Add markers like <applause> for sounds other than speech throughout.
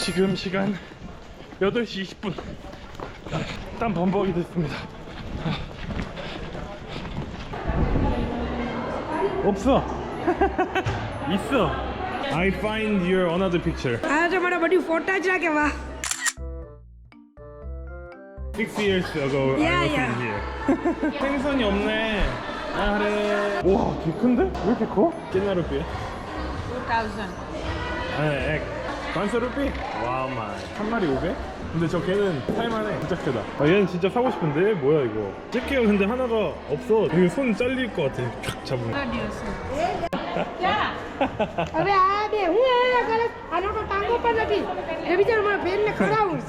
지금 시간 8시 20분 땀 범벅이 됐습니다 없어 있어 I find your another picture આ તમારા બધી ફોટા જ રાખે વાહ Six years ago I Yeah, was yeah. in here 생선이 없네 아 그래 와 되게 큰데? 왜 이렇게 커? 깨나루피 2000. 아, 액. 반서루피? 와우 마이 한 마리 500? 근데 저 걔는 살만해 진짜 크다 아 얘는 진짜 사고 싶은데 뭐야 이거 찔게요 근데 하나가 없어 이거 손 잘릴 것 같아 촥 잡으면 હવે આ બે હું એ કરે આનો તો ટાંગો પણ નથી એ બિચારો મારા બેનને ખવડાવું છે.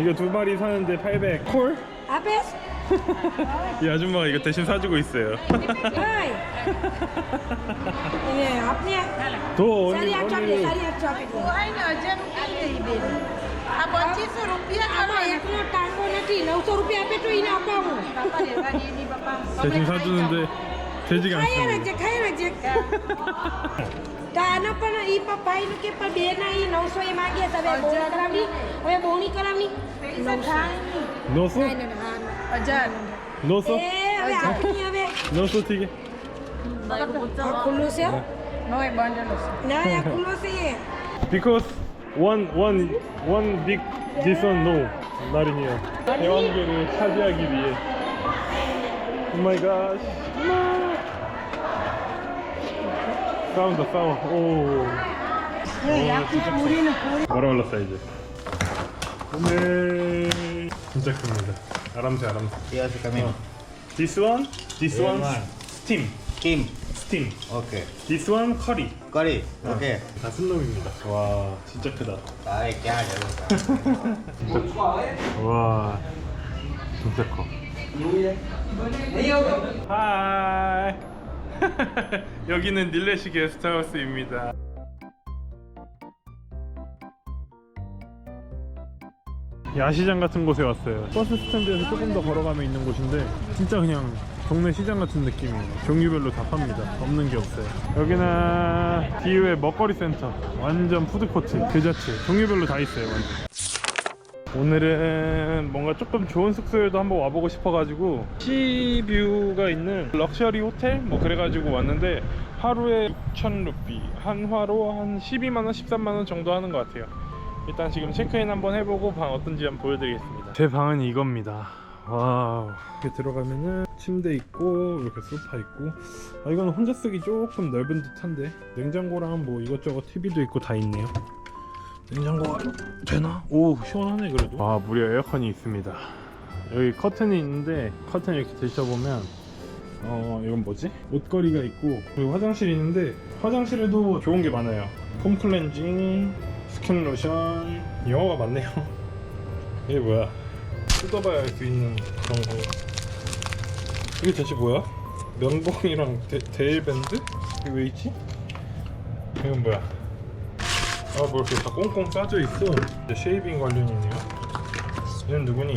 이거 두 마리 사는데 800 콜? આપેશ 이 아줌마가 이거 대신 사주고 있어요 હાય એ આપને 더 સારી 언니 આઠસો આપી દે 언니 સારી આઠસો આપી દે કોઈ ને હજાર રૂપિયા લઈ બેન આ પચીસો રૂપિયા આમાં એકનો ટાંગો નથી નવસો રૂપિયા આપે તો એને અપાવું બાપા રહેવા દે ની બાપા 대신 사주는데 되지가 ખાઈ 않습니다 રાખજે ખાઈ રાખજે તો આનો પણ ઈ ભાઈ કે પણ બે ના ઈ નવસો એ માંગે છે હવે બોણી કરાવની હવે બોણી કરાવની નવસો 넣었어? નહીં, નહીં, હા, ના. હજાર 넣었어? એ હવે આપની હવે 넣었어 튀게 આ ખુલ્લું છે નો એ બંડલ હશે ના આ ખુલ્લો છે Because one one one big this one no 나린이요 대왕계를 차지하기 위해 Oh my gosh 싸운다 싸워 오 뭐라 올랐어 이제 오늘 진짜 큽니다 아람새 아람새 Yes, come in. This one This one one. steam Kim. steam Okay. This one curry Curry. Okay. 다 순놈입니다 와 진짜 크다 Đấy, cha được. 와 진짜 커 하이 여기는 닐레시 게스트하우스입니다 야시장 같은 곳에 왔어요. 버스 스탠드에서 조금 더 걸어가면 있는 곳인데 진짜 그냥 동네 시장 같은 느낌이에요. 종류별로 다 팝니다. 없는 게 없어요. 여기는 디우의 먹거리 센터. 완전 푸드코트. 그 자체. 종류별로 다 있어요 완전. 오늘은 뭔가 조금 좋은 숙소에도 한번 와보고 싶어가지고 시뷰가 있는 럭셔리 호텔? 뭐 그래가지고 왔는데 하루에 6,000 루피. 한화로 한 12만원 13만원 정도 하는 것 같아요 일단 지금 체크인 한번 해보고 방 어떤지 한번 보여드리겠습니다. 제 방은 이겁니다. 와우. 이렇게 들어가면은 침대 있고 이렇게 소파 있고. 아 이건 혼자 쓰기 조금 넓은 듯한데. 냉장고랑 뭐 이것저것 TV도 있고 다 있네요. 냉장고가 되나? 오 시원하네 그래도. 아 무려 에어컨이 있습니다. 여기 커튼이 있는데 커튼 이렇게 드셔보면 어 이건 뭐지? 옷걸이가 있고. 그리고 화장실이 있는데 화장실에도 좋은 게 많아요. 폼 클렌징 스킨 로션 영어가 많네요 <laughs> 이게 뭐야 뜯어봐야 알수 있는 그런 거 이게 대체 뭐야? 면봉이랑 데, 데일밴드? 이게 왜 있지? 이건 뭐야? 아, 뭐 이렇게 다 꽁꽁 싸져 있어. 이제 쉐이빙 관련이네요. 얘는 누구니?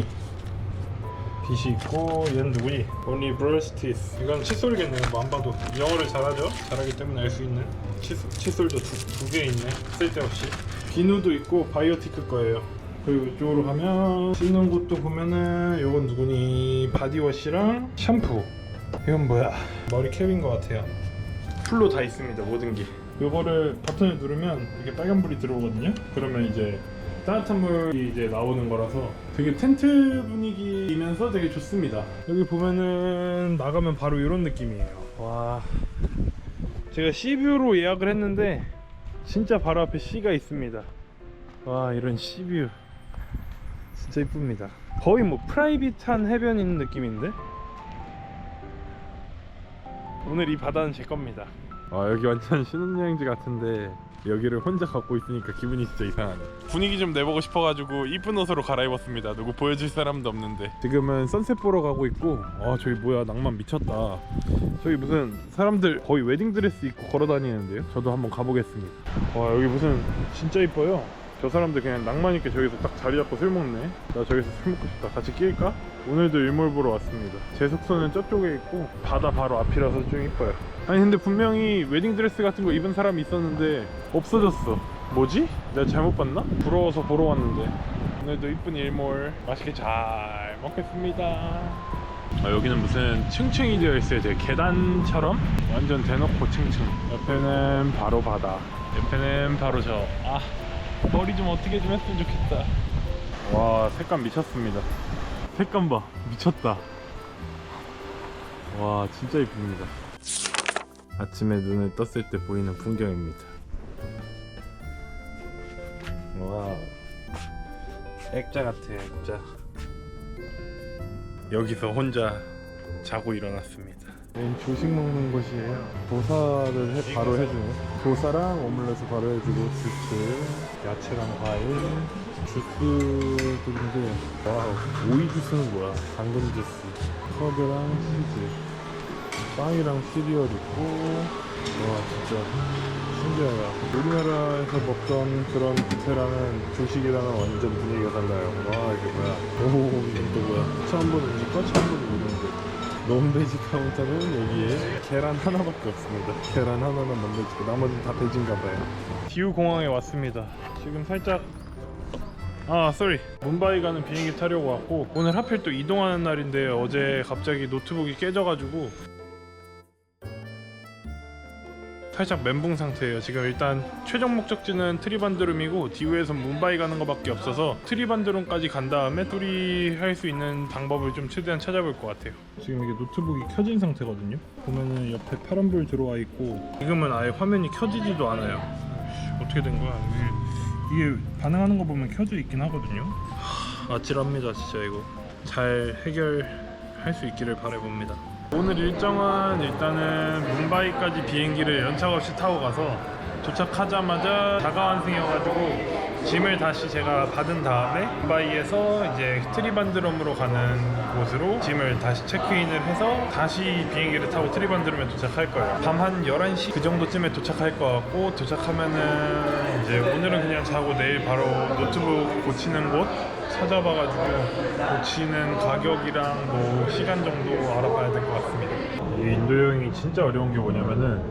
빛이 있고, 얘는 누구니? 오니 브러스티스. 이건 칫솔이겠네요. 뭐 안 봐도. 영어를 잘하죠? 잘하기 때문에 알 수 있는. 칫솔, 칫솔도 두 개 있네. 쓸데없이. 비누도 있고, 바이오티크 거예요. 그리고 이쪽으로 가면 씻는 곳도 보면은 요건 누구니? 바디워시랑 샴푸. 이건 뭐야? 머리 캡인 것 같아요. 풀로 다 있습니다 모든 게 요거를 버튼을 누르면 이렇게 빨간 불이 들어오거든요 그러면 이제 따뜻한 물이 이제 나오는 거라서 되게 텐트 분위기이면서 되게 좋습니다 여기 보면은 나가면 바로 이런 느낌이에요 와 제가 C뷰로 예약을 했는데 진짜 바로 앞에 C가 있습니다. 와 이런 C뷰. 진짜 이쁩니다. 거의 뭐 프라이빗한 해변 있는 느낌인데? 오늘 이 바다는 제 겁니다. 아 여기 완전 신혼여행지 같은데 여기를 혼자 갖고 있으니까 기분이 진짜 이상하네. 분위기 좀 내보고 싶어가지고 이쁜 옷으로 갈아입었습니다. 누구 보여줄 사람도 없는데. 지금은 선셋 보러 가고 있고, 아 저기 뭐야 낭만 미쳤다. 저기 무슨 사람들 거의 웨딩 드레스 입고 걸어 다니는데요. 저도 한번 가보겠습니다. 와 여기 무슨 진짜 이뻐요. 저 사람들 그냥 낭만 있게 저기서 딱 자리 잡고 술 먹네. 나 저기서 술 먹고 싶다. 같이 낄까? 오늘도 일몰 보러 왔습니다. 제 숙소는 저쪽에 있고 바다 바로 앞이라서 좀 이뻐요. 아니 근데 분명히 웨딩 드레스 같은 거 입은 사람이 있었는데 없어졌어. 뭐지? 내가 잘못 봤나? 부러워서 보러 왔는데 오늘도 이쁜 일몰 맛있게 잘 먹겠습니다 아, 여기는 무슨 층층이 되어 있어요 되게 계단처럼 완전 대놓고 층층 옆에는 바로 바다 옆에는 바로 저 아 머리 좀 어떻게 좀 했으면 좋겠다. 와 색감 미쳤습니다. 색감 봐. 미쳤다. 와 진짜 이쁩니다. 아침에 눈을 떴을 때 보이는 풍경입니다. 와우 액자 같아요 액자. 여기서 혼자 자고 일어났습니다 조식 먹는 곳이에요. 도사를 해- 바로 해주네 도사랑 오믈렛을 바로 해주고 주스 야채랑 과일 주스들인데 와우. 오이 주스는 뭐야? 당근 주스 커브랑 치즈 빵이랑 시리얼 있고. 와 진짜 신기하다. 우리나라에서 먹던 그런 뷔페랑은 조식이랑은 완전 분위기가 달라요. 와 이게 뭐야? 오 이건 또 뭐야? 처음 보는 음식과 처음 이름들 논베지 카운터는 여기에 계란 하나밖에 없습니다. 계란 하나는 논베지고 나머지는 다 돼지인가 봐요. 디우 공항에 왔습니다. 지금 살짝 아, 쏘리. 뭄바이 가는 비행기 타려고 왔고 오늘 하필 또 이동하는 날인데 어제 갑자기 노트북이 깨져가지고 살짝 멘붕 상태예요. 지금 일단 최종 목적지는 트리반드룸이고 디우에서 뭄바이 가는 것밖에 없어서 트리반드룸까지 간 다음에 둘이 할 수 있는 방법을 좀 최대한 찾아볼 것 같아요. 지금 이게 노트북이 켜진 상태거든요. 보면은 옆에 파란불 들어와 있고 지금은 아예 화면이 켜지지도 않아요. 어떻게 된 거야? 이게, 이게 반응하는 거 보면 켜져 있긴 하거든요. 하, 아찔합니다, 진짜 이거. 잘 해결할 수 있기를 바라봅니다. 오늘 일정은 일단은 뭄바이까지 비행기를 연착 없이 타고 가서 도착하자마자 자가환승이어가지고 짐을 다시 제가 받은 다음에 뭄바이에서 이제 트리반드럼으로 가는 곳으로 짐을 다시 체크인을 해서 다시 비행기를 타고 트리반드럼에 도착할 거예요. 밤 한 11시 그 정도쯤에 도착할 것 같고 도착하면은 이제 오늘은 그냥 자고 내일 바로 노트북 고치는 곳 찾아봐가지고 고치는 가격이랑 뭐 시간 정도 알아봐야 될 것 같습니다. 이 인도 여행이 진짜 어려운 게 뭐냐면은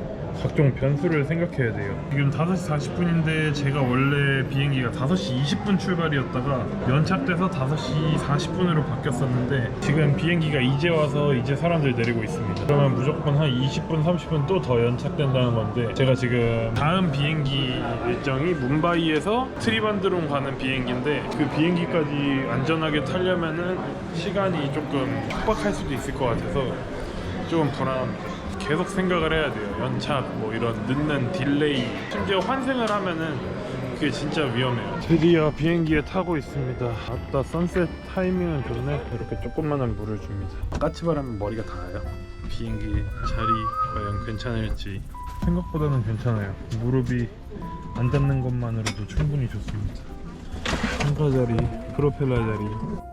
각종 변수를 생각해야 돼요. 지금 5시 40분인데 제가 원래 비행기가 5시 20분 출발이었다가 연착돼서 5시 40분으로 바뀌었었는데 지금 비행기가 이제 와서 이제 사람들 내리고 있습니다. 그러면 무조건 한 20분 30분 또 더 연착된다는 건데 제가 지금 다음 비행기 일정이 뭄바이에서 트리반드론 가는 비행기인데 그 비행기까지 안전하게 타려면은 시간이 조금 촉박할 수도 있을 것 같아서 조금 불안합니다. 계속 생각을 해야 돼요. 연착, 뭐 이런 늦는 딜레이, 심지어 환승을 하면은 그게 진짜 위험해요. 드디어 비행기에 타고 있습니다. 아따 선셋 타이밍은 좋네. 이렇게 조그만한 물을 줍니다. 까치바람은 머리가 닿아요. 비행기 자리 과연 괜찮을지 생각보다는 괜찮아요. 무릎이 안 닿는 것만으로도 충분히 좋습니다. 상가 자리, 프로펠러 자리.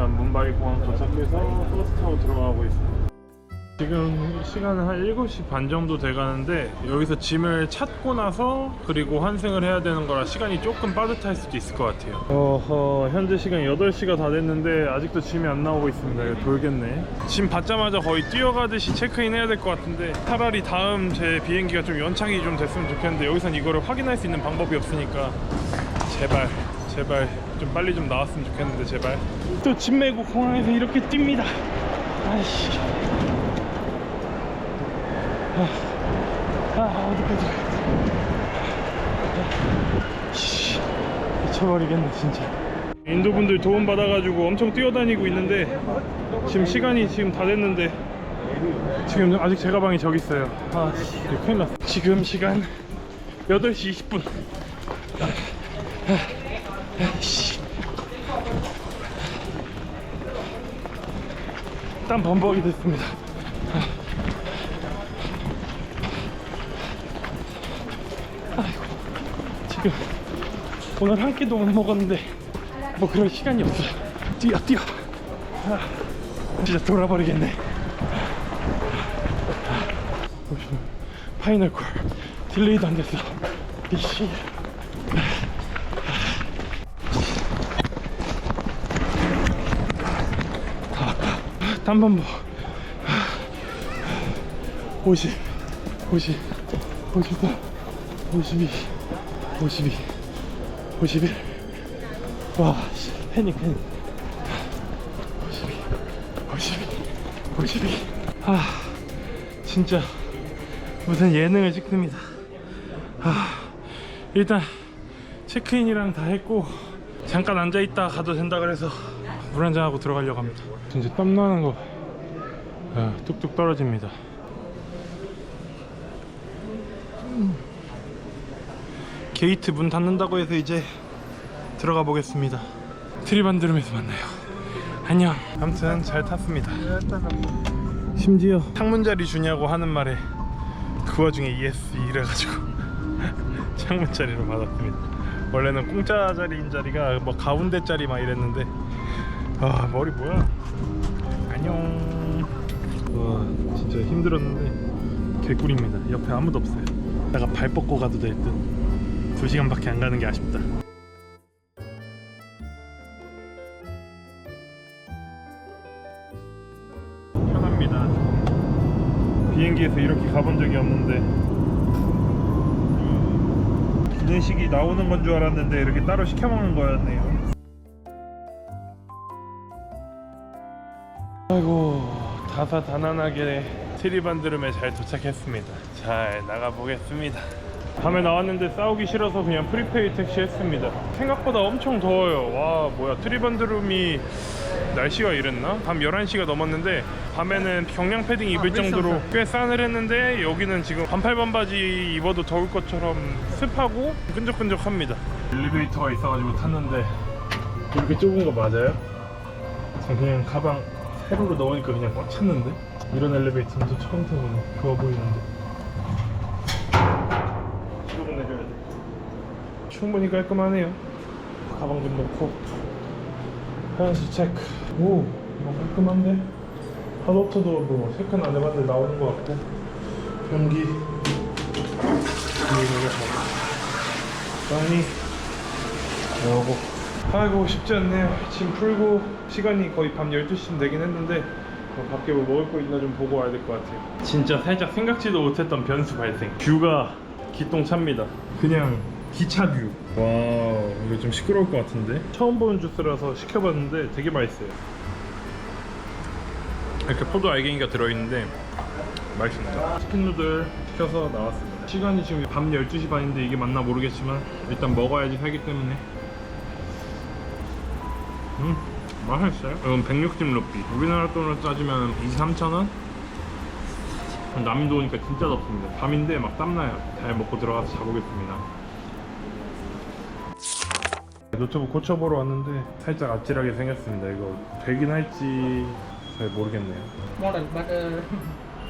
일단 문바이 공항 도착해서 버스타워 들어가고 있습니다. 지금 시간은 한 7시 반 정도 돼 가는데 여기서 짐을 찾고 나서 그리고 환승을 해야 되는 거라 시간이 조금 빠듯할 수도 있을 것 같아요. 어허, 현재 시간 8시가 다 됐는데 아직도 짐이 안 나오고 있습니다. 이거 돌겠네. 짐 받자마자 거의 뛰어가듯이 체크인 해야 될 것 같은데 차라리 다음 제 비행기가 좀 연착이 좀 됐으면 좋겠는데 여기선 이거를 확인할 수 있는 방법이 없으니까 제발 제발 좀 빨리 좀 나왔으면 좋겠는데 제발 또짐 메고 공항에서 이렇게 뜁니다. 아이씨. 아, 아 어디까지? 씨 미쳐버리겠네 진짜. 인도 분들 도움 받아가지고 엄청 뛰어다니고 있는데 지금 시간이 지금 다 됐는데 지금 아직 제 가방이 저기 있어요. 아 씨, 큰일 났어. 지금 시간 8시 20분. 씨. 땀 범벅이 됐습니다. 아이고, 지금 오늘 한 끼도 못 먹었는데 뭐 그럴 시간이 없어. 뛰어, 뛰어. 아, 진짜 돌아버리겠네. 파이널 콜 딜레이도 안 됐어. 이씨. 3번 보 50 50 54 52 52 51 와, 씨, 패닉, 패닉. 52, 52, 52. 아, 진짜 무슨 예능을 찍습니다. 아, 일단 체크인이랑 다 했고 잠깐 앉아 있다 가도 된다 그래서 물 한잔 하고 들어가려고 합니다. 진짜 땀 나는 거 아, 뚝뚝 떨어집니다. 음. 게이트 문 닫는다고 해서 이제 들어가 보겠습니다. 트리반드룸에서 만나요. 안녕. 아무튼 잘 탔습니다. 심지어 창문 자리 주냐고 하는 말에 그 와중에 ES 이래가지고 <laughs> 창문 자리로 받았습니다. 원래는 공짜 자리인 자리가 뭐 가운데 자리 막 이랬는데 아 머리 뭐야? 안녕. 와 진짜 힘들었는데 개꿀입니다. 옆에 아무도 없어요. 내가 발 뻗고 가도 될 듯. 두 시간밖에 안 가는 게 아쉽다. 편합니다. 비행기에서 이렇게 가본 적이 없는데 기내식이 나오는 건 줄 알았는데 이렇게 따로 시켜 먹는 거였네요. 아이고 다사다난하게 트리반드름에 잘 도착했습니다. 잘 나가 보겠습니다. 밤에 나왔는데 싸우기 싫어서 그냥 프리페이 택시 했습니다. 생각보다 엄청 더워요. 와 뭐야 트리반드름이 날씨가 이랬나? 밤 11시가 넘었는데 밤에는 경량 패딩 입을 정도로 꽤 싸늘했는데 여기는 지금 반팔 반바지 입어도 더울 것처럼 습하고 끈적끈적합니다. 엘리베이터가 있어가지고 탔는데 이렇게 좁은 거 맞아요? 전 그냥 가방 세로로 넣으니까 그냥 꽉 찼는데? 이런 엘리베이터는 또 처음 타보네. 좋아 보이는데. 시동을 내려야 돼. 충분히 깔끔하네요. 가방 좀 넣고. 화장실 체크. 오 이거 깔끔한데? 핫워터도 뭐 체크는 안 해봤는데 나오는 것 같고. 변기. 빵이. 나오고 아이고 쉽지 않네요. 짐 풀고 시간이 거의 밤 12시쯤 되긴 했는데 뭐 밖에 뭐 먹을 거 있나 좀 보고 와야 될 것 같아요. 진짜 살짝 생각지도 못했던 변수 발생. 뷰가 기똥차입니다. 그냥 기차 뷰. 와우 이거 좀 시끄러울 것 같은데? 처음 보는 주스라서 시켜봤는데 되게 맛있어요. 이렇게 포도 알갱이가 들어있는데 맛있습니다 치킨 누들 시켜서 나왔습니다. 시간이 지금 밤 12시 반인데 이게 맞나 모르겠지만 일단 먹어야지 살기 때문에 음 맛있어요? 이건 160 루피. 우리나라 돈으로 따지면 2, 3천 원? 남인도 오니까 진짜 덥습니다. 밤인데 막 땀나요. 잘 먹고 들어가서 자보겠습니다. 노트북 고쳐보러 왔는데 살짝 아찔하게 생겼습니다. 이거 되긴 할지 잘 모르겠네요. model, but uh,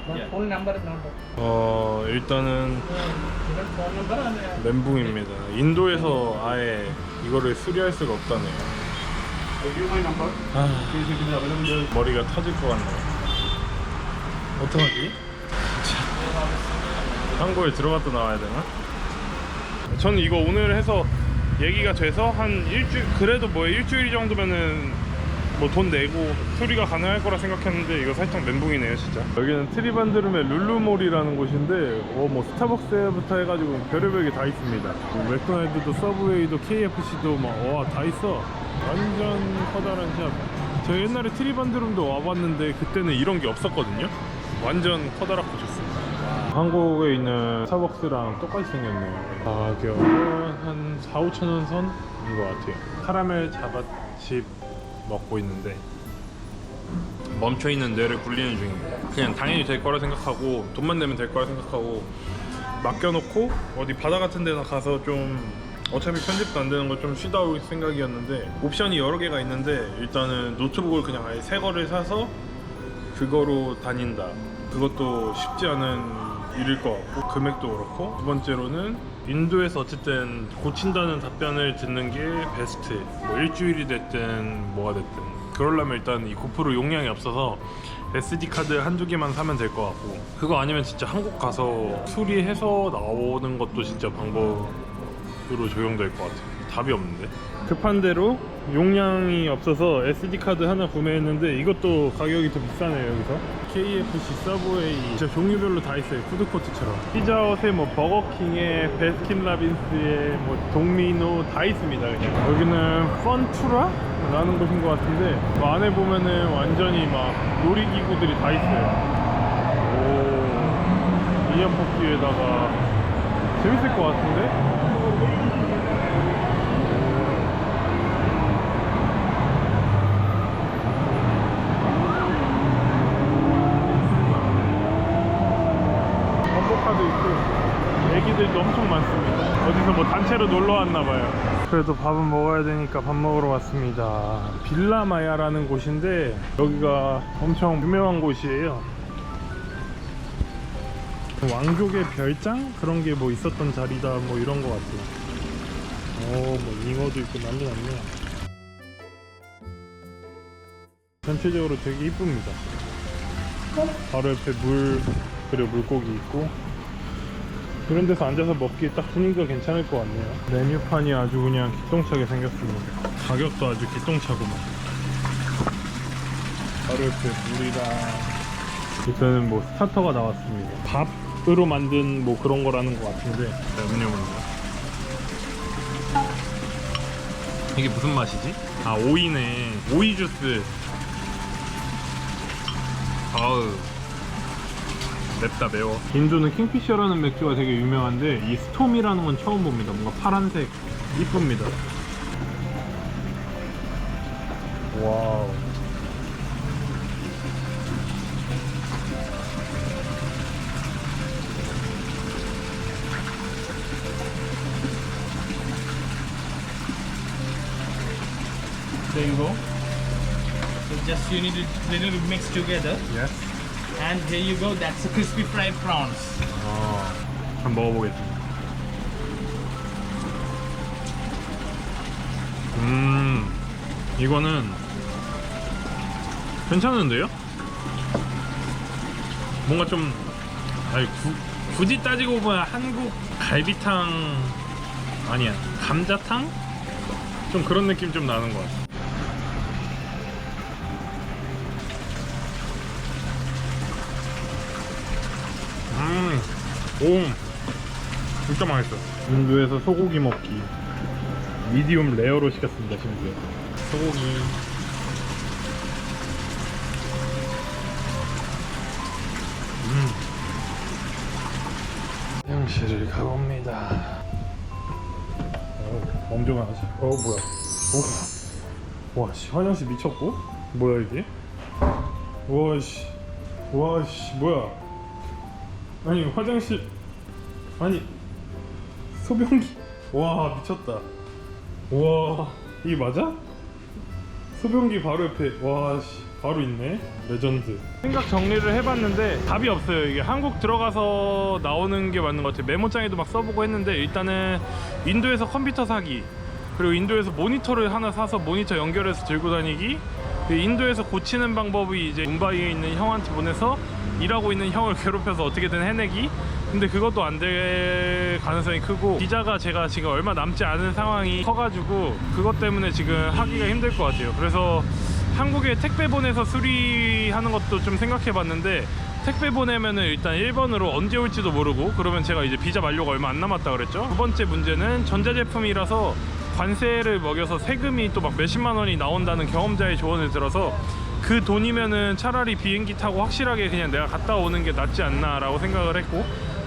but phone number is not. 어 일단은 Even phone number and uh, 멘붕입니다. 인도에서 아예 이거를 수리할 수가 없다네요 아, 머리가 터질 것 같네요. 어떡하지? 한국에 들어갔다 나와야 되나? 저는 이거 오늘 해서 얘기가 돼서 한 일주일 그래도 뭐 일주일 정도면은 뭐 돈 내고 수리가 가능할 거라 생각했는데 이거 살짝 멘붕이네요 진짜. 여기는 트리반드룸의 룰루몰이라는 곳인데 어 뭐 스타벅스부터 해가지고 별의별 게 다 있습니다. 뭐 맥도날드도 서브웨이도 KFC도 막 와 다 있어 완전 커다란 샵 제가 옛날에 트리반드룸도 와봤는데 그때는 이런 게 없었거든요. 완전 커다랗고 좋습니다. 한국에 있는 스타벅스랑 똑같이 생겼네요. 가격은 한 4, 5천 원 선인 것 같아요. 카라멜 자갓칩 먹고 있는데 멈춰있는 뇌를 굴리는 중입니다. 그냥 당연히 될 거라 생각하고 돈만 내면 될 거라 생각하고 맡겨놓고 어디 바다 같은 데나 가서 좀 어차피 편집도 안 되는 거좀 쉬다 올 생각이었는데 옵션이 여러 개가 있는데 일단은 노트북을 그냥 아예 새 거를 사서 그거로 다닌다. 그것도 쉽지 않은 일일 것 같고 금액도 그렇고. 두 번째로는 인도에서 어쨌든 고친다는 답변을 듣는 게 베스트. 뭐 일주일이 됐든 뭐가 됐든. 그러려면 일단 이 고프로 용량이 없어서 SD 카드 한두 개만 사면 될 것 같고. 그거 아니면 진짜 한국 가서 수리해서 나오는 것도 진짜 방법 으로 적용될 것 같아요. 답이 없는데. 급한 대로 용량이 없어서 SD 카드 하나 구매했는데 이것도 가격이 더 비싸네요 여기서. KFC 서브웨이. 진짜 종류별로 다 있어요 푸드코트처럼. 피자헛에 뭐 버거킹에 베스킨라빈스에 뭐 동미노 다 있습니다 그냥. 여기는 펀투라? 라는 곳인 것 같은데 그 안에 보면은 완전히 막 놀이기구들이 다 있어요. 오. 이연 뽑기에다가 재밌을 것 같은데? 범퍼카도 있고 애기들도 엄청 많습니다 어디서 뭐 단체로 놀러 왔나 봐요. 그래도 밥은 먹어야 되니까 밥 먹으러 왔습니다. 빌라마야라는 곳인데 여기가 엄청 유명한 곳이에요. 왕족의 별장? 그런 게 뭐 있었던 자리다 뭐 이런 거 같아요. 오뭐 잉어도 있고 난리 났네 전체적으로 되게 이쁩니다. 바로 옆에 물 그리고 물고기 있고 이런 데서 앉아서 먹기 딱 분위기가 괜찮을 것 같네요. 메뉴판이 아주 그냥 기똥차게 생겼습니다. 가격도 아주 기똥차고만. 바로 옆에 물이랑. 일단은 뭐 스타터가 나왔습니다. 밥으로 만든 뭐 그런 거라는 것 같은데. 자, 음료입니다. 이게 무슨 맛이지? 아 오이네. 오이 주스. 아우 맵다 매워 인도는 킹피셔라는 맥주가 되게 유명한데 이 스톰이라는 건 처음 봅니다 뭔가 파란색 이쁩니다 와우 There you go. So just you need to little mix together. yes. And here you go. That's the crispy fried prawns. 어, 한번 먹어보겠습니다 음 이거는 괜찮은데요? 뭔가 좀 아니 구, 굳이 따지고 보면 한국 갈비탕 아니야 감자탕? 좀 그런 느낌 좀 나는 것 같아 음, 오, 진짜 맛있어. 인도에서 소고기 먹기. 미디움 레어로 시켰습니다, 심지어. 소고기. 음. 화장실을 가봅니다. 어, 엄정한 화장실. 어, 뭐야. 오. 와, 씨, 화장실 미쳤고? 뭐야, 이게? 와, 씨. 와, 씨, 뭐야. 아니 화장실 아니 소변기. 와 미쳤다. 와 이게 맞아? 소변기 바로 옆에 와씨 바로 있네. 레전드. 생각 정리를 해봤는데 답이 없어요. 이게 한국 들어가서 나오는 게 맞는 것 같아요. 메모장에도 막 써보고 했는데 일단은 인도에서 컴퓨터 사기 그리고 인도에서 모니터를 하나 사서 모니터 연결해서 들고 다니기 그리고 인도에서 고치는 방법이 이제 뭄바이에 있는 형한테 보내서 일하고 있는 형을 <laughs> 괴롭혀서 어떻게든 해내기. 근데 그것도 안 될 가능성이 크고 비자가 제가 지금 얼마 남지 않은 상황이 커가지고 그것 때문에 지금 하기가 힘들 것 같아요. 그래서 한국에 택배 보내서 수리하는 것도 좀 생각해 봤는데 택배 보내면은 일단 1번으로 언제 올지도 모르고 그러면 제가 이제 비자 만료가 얼마 안 남았다 그랬죠. 두 번째 문제는 전자제품이라서 관세를 먹여서 세금이 또 막 몇십만 원이 나온다는 경험자의 조언을 들어서 그 돈이면은 차라리 비행기 타고 확실하게 그냥 내가 갔다 오는 게 낫지 않나라고 생각을 했고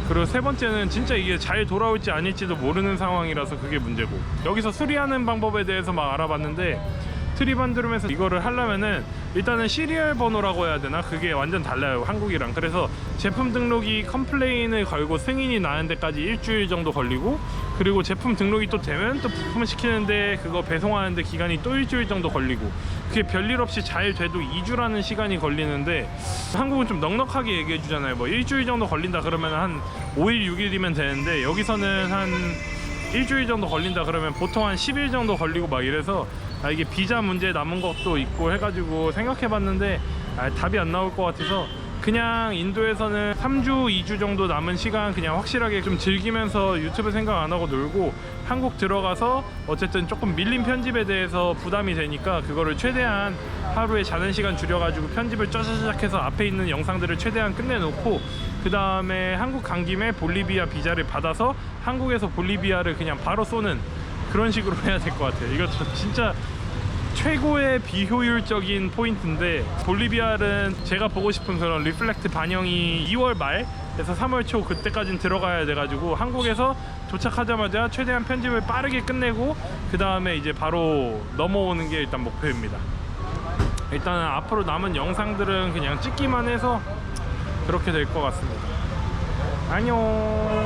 그리고 세 번째는 진짜 이게 잘 돌아올지 아닐지도 모르는 상황이라서 그게 문제고 여기서 수리하는 방법에 대해서 막 알아봤는데 트리반드룸에서 이거를 하려면은 일단은 시리얼 번호라고 해야 되나? 그게 완전 달라요 한국이랑. 그래서 제품 등록이 컴플레인을 걸고 승인이 나는 데까지 일주일 정도 걸리고 그리고 제품 등록이 또 되면 또 부품 시키는데 그거 배송하는데 기간이 또 일주일 정도 걸리고 그게 별일 없이 잘 돼도 2주라는 시간이 걸리는데 한국은 좀 넉넉하게 얘기해 주잖아요. 뭐 일주일 정도 걸린다 그러면 한 5일 6일이면 되는데 여기서는 한 일주일 정도 걸린다 그러면 보통 한 10일 정도 걸리고 막 이래서 아 이게 비자 문제 남은 것도 있고 해가지고 생각해봤는데 아 답이 안 나올 것 같아서 그냥 인도에서는 3주, 2주 정도 남은 시간 그냥 확실하게 좀 즐기면서 유튜브 생각 안 하고 놀고 한국 들어가서 어쨌든 조금 밀린 편집에 대해서 부담이 되니까 그거를 최대한 하루에 자는 시간 줄여가지고 편집을 쩌자자작 해서 앞에 있는 영상들을 최대한 끝내놓고 그 다음에 한국 간 김에 볼리비아 비자를 받아서 한국에서 볼리비아를 그냥 바로 쏘는 그런 식으로 해야 될 것 같아요. 이거 저 진짜 최고의 비효율적인 포인트인데 볼리비아는 제가 보고 싶은 그런 리플렉트 반영이 2월 말에서 3월 초 그때까지는 들어가야 돼가지고 한국에서 도착하자마자 최대한 편집을 빠르게 끝내고 그 다음에 이제 바로 넘어오는 게 일단 목표입니다. 일단은 앞으로 남은 영상들은 그냥 찍기만 해서 그렇게 될 것 같습니다. 안녕.